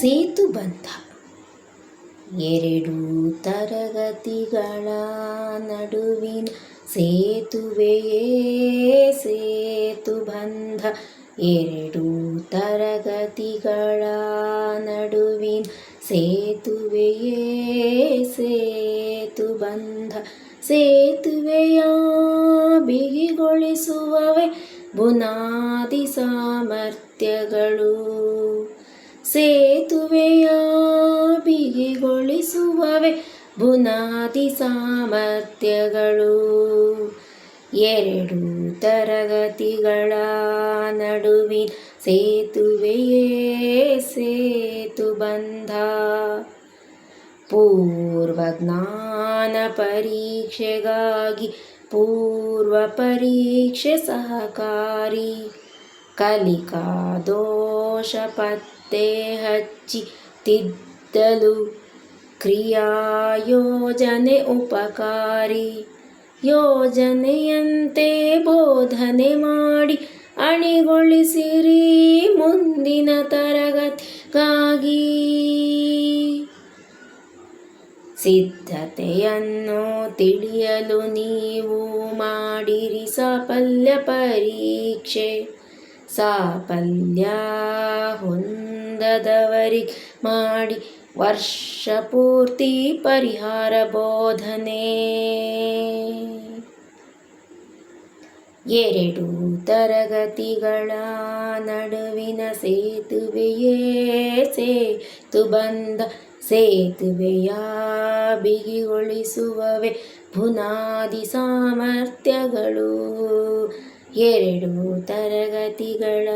ಸೇತುಬಂಧ ಎರಡು ತರಗತಿಗಳ ನಡುವಿನ ಸೇತುವೆಯೇ ಸೇತುಬಂಧ ಎರಡು ತರಗತಿಗಳ ನಡುವಿನ ಸೇತುವೆಯೇ ಸೇತುಬಂಧ ಸೇತುವೆಯ ಬಿಗಿಗೊಳಿಸುವವೇ ಬುನಾದಿ ಸಾಮರ್ಥ್ಯಗಳು. ಸೇತುವೆಯ ಬಿಗಿಗೊಳಿಸುವವೆ ಬುನಾದಿ ಸಾಮರ್ಥ್ಯಗಳು. ಎರಡು ತರಗತಿಗಳ ನಡುವಿನ ಸೇತುವೆಯೇ ಸೇತು ಬಂಧ. ಪೂರ್ವ ಜ್ಞಾನ ಪರೀಕ್ಷೆಗಾಗಿ ಪೂರ್ವ ಪರೀಕ್ಷೆ ಸಹಕಾರಿ. ಕಲಿಕಾ ದೋಷ ಪತ್ತೆ ಹಚ್ಚಿ ತಿದ್ದಲು ಕ್ರಿಯಾಯೋಜನೆ ಉಪಕಾರಿ. ಯೋಜನೆಯಂತೆ ಬೋಧನೆ ಮಾಡಿ ಅಣಿಗೊಳಿಸಿರಿ ಮುಂದಿನ ತರಗತಿಗಾಗಿ. ಸಿದ್ಧತೆಯನ್ನು ತಿಳಿಯಲು ನೀವು ಮಾಡಿರಿ ಸಾಫಲ್ಯ ಪರೀಕ್ಷೆ. ಸಾಫಲ್ಯ ಹೊಂದದವರಿಗೆ ಮಾಡಿ ವರ್ಷ ಪೂರ್ತಿ ಪರಿಹಾರ ಬೋಧನೆ. ಎರಡು ತರಗತಿಗಳ ನಡುವಿನ ಸೇತುವೆಯೇ ಸೇತು ಬಂದ ಸೇತುವೆಯ ಬಿಗಿಗೊಳಿಸುವವೆ. ಬುನಾದಿ ಸಾಮರ್ಥ್ಯಗಳು ಎರಡು ತರಗತಿಗಳ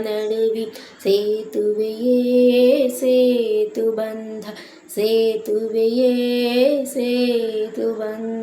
ನಡುವಿ ಸೇತುವೆಯೇ ಸೇತುಬಂಧ ಸೇತುವೆಯೇ ಸೇತುಬಂಧ